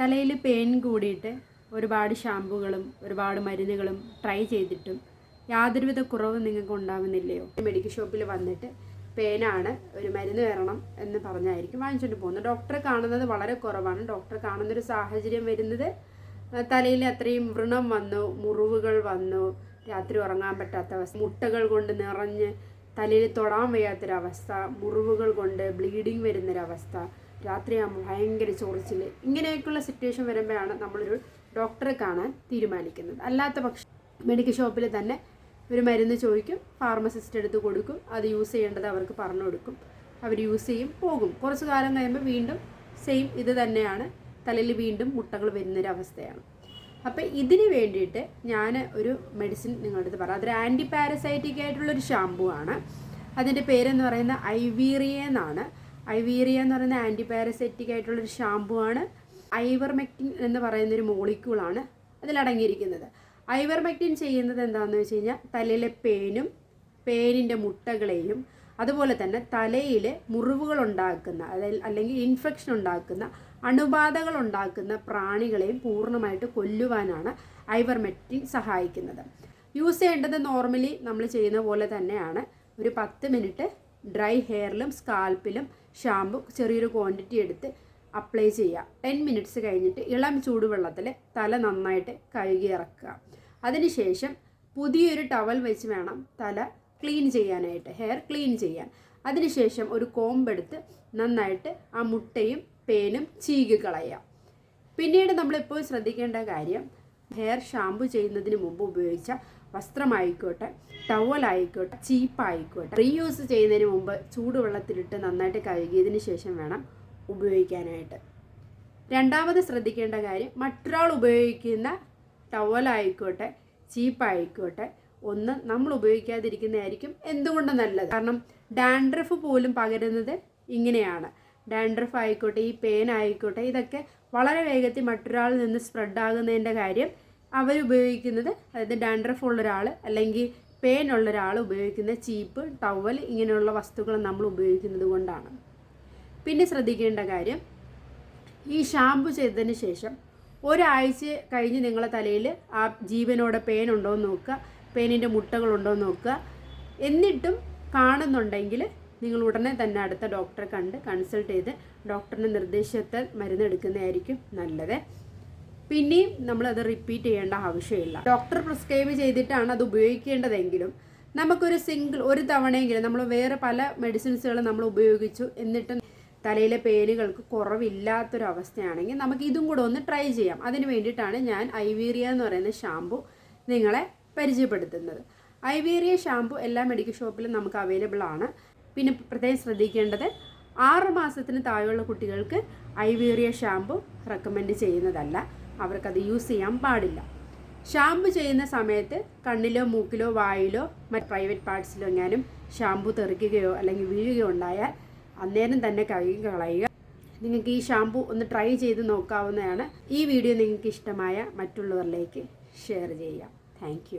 തലയിൽ പെയിൻ കൂടിയിട്ട് ഒരുപാട് ഷാമ്പുകളും ഒരുപാട് മരുന്നുകളും ട്രൈ ചെയ്തിട്ടും യാതൊരുവിധ കുറവും നിങ്ങൾക്ക് ഉണ്ടാവുന്നില്ലയോ? മെഡിക്കൽ ഷോപ്പിൽ വന്നിട്ട് പേനാണ് ഒരു മരുന്ന് വരണം എന്ന് പറഞ്ഞായിരിക്കും വാങ്ങിച്ചുകൊണ്ട് പോകുന്നത്. ഡോക്ടറെ കാണുന്നത് വളരെ കുറവാണ്. ഡോക്ടറെ കാണുന്നൊരു സാഹചര്യം വരുന്നത് തലയിൽ അത്രയും വ്രണം വന്നു മുറിവുകൾ വന്നു രാത്രി ഉറങ്ങാൻ പറ്റാത്ത അവസ്ഥ മുട്ടകൾ കൊണ്ട് നിറഞ്ഞ് തലയിൽ തൊടാൻ വയ്യാത്തൊരവസ്ഥ മുറിവുകൾ കൊണ്ട് ബ്ലീഡിങ് വരുന്നൊരവസ്ഥ രാത്രിയാകുമ്പോൾ ഭയങ്കര ചൊറിച്ചിൽ ഇങ്ങനെയൊക്കെയുള്ള സിറ്റുവേഷൻ വരുമ്പോഴാണ് നമ്മളൊരു ഡോക്ടറെ കാണാൻ തീരുമാനിക്കുന്നത്. അല്ലാത്ത പക്ഷം മെഡിക്കൽ ഷോപ്പിൽ തന്നെ ഒരു മരുന്ന് ചോദിക്കും ഫാർമസിസ്റ്റ് എടുത്ത് കൊടുക്കും അത് യൂസ് ചെയ്യേണ്ടത് അവർക്ക് പറഞ്ഞു കൊടുക്കും. അവർ യൂസ് ചെയ്യും പോകും. കുറച്ച് കാലം കഴിയുമ്പോൾ വീണ്ടും സെയിം ഇത് തന്നെയാണ്. തലയിൽ വീണ്ടും മുട്ടകൾ വരുന്നൊരവസ്ഥയാണ്. അപ്പോൾ ഇതിന് വേണ്ടിയിട്ട് ഞാൻ ഒരു മെഡിസിൻ നിങ്ങളുടെ അടുത്ത് പറയാം. അതൊരു ആന്റി പാരസൈറ്റിക് ആയിട്ടുള്ളൊരു ഷാമ്പു ആണ്. അതിന്റെ പേരെന്ന് പറയുന്നത് ഐവീറിയ എന്നാണ്. ഐവീറിയ എന്ന് പറയുന്ന ആന്റി പാരസൈറ്റിക് ആയിട്ടുള്ളൊരു ഷാമ്പു ആണ്. ഐവർമെക്റ്റിൻ എന്ന് പറയുന്നൊരു മോളിക്യൂളാണ് അതിലടങ്ങിയിരിക്കുന്നത് ഐവർമെക്റ്റിൻ ചെയ്യുന്നത് എന്താണെന്ന് വെച്ച് കഴിഞ്ഞാൽ തലയിലെ പേനും പേനിന്റെ മുട്ടകളെയും അതുപോലെ തന്നെ തലയിൽ മുറിവുകൾ ഉണ്ടാക്കുന്ന അതായത് അല്ലെങ്കിൽ ഇൻഫെക്ഷൻ ഉണ്ടാക്കുന്ന അണുബാധകൾ ഉണ്ടാക്കുന്ന പ്രാണികളെയും പൂർണമായിട്ട് കൊല്ലുവാനാണ് ഐവർമെക്റ്റിൻ സഹായിക്കുന്നത്. യൂസ് ചെയ്യേണ്ടത് നോർമലി നമ്മൾ ചെയ്യുന്ന പോലെ തന്നെയാണ്. ഒരു പത്ത് മിനിറ്റ് ഡ്രൈ ഹെയറിലും സ്കാൽപ്പിലും ഷാമ്പു ചെറിയൊരു ക്വാണ്ടിറ്റി എടുത്ത് അപ്ലൈ ചെയ്യുക. ടെൻ മിനിറ്റ്സ് കഴിഞ്ഞിട്ട് ഇളം ചൂടുവെള്ളത്തിൽ തല നന്നായിട്ട് കഴുകി ഇറക്കുക. അതിനുശേഷം പുതിയൊരു ടവൽ വെച്ച് വേണം തല ക്ലീൻ ചെയ്യാനായിട്ട് ഹെയർ ക്ലീൻ ചെയ്യാൻ. അതിനുശേഷം ഒരു കോമ്പെടുത്ത് നന്നായിട്ട് ആ മുട്ടയും പേനും ചീകി കളയാം. പിന്നീട് നമ്മളിപ്പോൾ ശ്രദ്ധിക്കേണ്ട കാര്യം ഹെയർ ഷാമ്പു ചെയ്യുന്നതിന് മുമ്പ് ഉപയോഗിച്ച വസ്ത്രമായിക്കോട്ടെ ടവലായിക്കോട്ടെ ചീപ്പായിക്കോട്ടെ റീയൂസ് ചെയ്യുന്നതിന് മുമ്പ് ചൂടുവെള്ളത്തിലിട്ട് നന്നായിട്ട് കഴുകിയതിന് ശേഷം വേണം ഉപയോഗിക്കാനായിട്ട്. രണ്ടാമത് ശ്രദ്ധിക്കേണ്ട കാര്യം മറ്റൊരാൾ ഉപയോഗിക്കുന്ന ടവലായിക്കോട്ടെ ചീപ്പായിക്കോട്ടെ ഒന്ന് നമ്മൾ ഉപയോഗിക്കാതിരിക്കുന്നതായിരിക്കും എന്തുകൊണ്ട് നല്ലത്? കാരണം ഡാൻഡ്രഫ് പോലും പകരുന്നത് ഇങ്ങനെയാണ്. ഡാൻഡ്രഫ് ആയിക്കോട്ടെ ഈ പേൻ ആയിക്കോട്ടെ ഇതൊക്കെ വളരെ വേഗത്തിൽ മറ്റൊരാളിൽ നിന്ന് സ്പ്രെഡ് ആകുന്നതിന്റെ കാര്യം അവരുപയോഗിക്കുന്നത് അതായത് ഡാൻഡ്രഫ് ഉള്ള ഒരാൾ അല്ലെങ്കിൽ പേൻ ഉള്ള ഒരാൾ ഉപയോഗിക്കുന്ന ചീപ്പ് ടവൽ ഇങ്ങനെയുള്ള വസ്തുക്കൾ നമ്മൾ ഉപയോഗിക്കുന്നത് കൊണ്ടാണ്. പിന്നെ ശ്രദ്ധിക്കേണ്ട കാര്യം ഈ ഷാമ്പു ചെയ്തതിന് ശേഷം ഒരാഴ്ച കഴിഞ്ഞ് നിങ്ങളെ തലയിൽ ആ ജീവനോടെ പേൻ ഉണ്ടോ എന്ന് നോക്കുക. പേനിന്റെ മുട്ടകളുണ്ടോ എന്ന് നോക്കുക. എന്നിട്ടും കാണുന്നുണ്ടെങ്കിൽ നിങ്ങൾ ഉടനെ തന്നെ അടുത്ത ഡോക്ടറെ കണ്ട് കൺസൾട്ട് ചെയ്ത് ഡോക്ടറിന്റെ നിർദ്ദേശത്തെ മരുന്ന് എടുക്കുന്നതായിരിക്കും നല്ലത്. പിന്നെയും നമ്മളത് റിപ്പീറ്റ് ചെയ്യേണ്ട ആവശ്യമില്ല. ഡോക്ടർ പ്രിസ്ക്രൈബ് ചെയ്തിട്ടാണ് അത് ഉപയോഗിക്കേണ്ടതെങ്കിലും നമുക്കൊരു സിംഗിൾ ഒരു തവണയെങ്കിലും നമ്മൾ വേറെ പല മെഡിസിൻസുകൾ നമ്മൾ ഉപയോഗിച്ചു എന്നിട്ടും തലയിലെ പേനുകൾക്ക് കുറവില്ലാത്തൊരവസ്ഥയാണെങ്കിൽ നമുക്ക് ഇതും കൂടെ ഒന്ന് ട്രൈ ചെയ്യാം. അതിന് വേണ്ടിയിട്ടാണ് ഞാൻ ഐവീറിയ എന്ന് പറയുന്ന ഷാമ്പു നിങ്ങളെ പരിചയപ്പെടുത്തുന്നത്. ഐവേറിയ ഷാമ്പു എല്ലാ മെഡിക്കൽ ഷോപ്പിലും നമുക്ക് അവൈലബിൾ ആണ്. പിന്നെ പ്രത്യേകം ശ്രദ്ധിക്കേണ്ടത് ആറ് മാസത്തിന് താഴെയുള്ള കുട്ടികൾക്ക് ഐവേറിയ ഷാമ്പു റെക്കമെൻഡ് ചെയ്യുന്നതല്ല. അവർക്കത് യൂസ് ചെയ്യാൻ പാടില്ല. ഷാമ്പു ചെയ്യുന്ന സമയത്ത് കണ്ണിലോ മൂക്കിലോ വായിലോ മറ്റ് പ്രൈവറ്റ് പാർട്സിലോ എങ്ങാനും ഷാമ്പു തെറിക്കുകയോ അല്ലെങ്കിൽ വീഴുകയോ ഉണ്ടായാൽ അന്നേരം തന്നെ കഴുകി കളയുക. നിങ്ങൾക്ക് ഈ ഷാമ്പു ഒന്ന് ട്രൈ ചെയ്ത് നോക്കാവുന്നതാണ്. ഈ വീഡിയോ നിങ്ങൾക്ക് ഇഷ്ടമായ മറ്റുള്ളവരിലേക്ക് ഷെയർ ചെയ്യാം താങ്ക്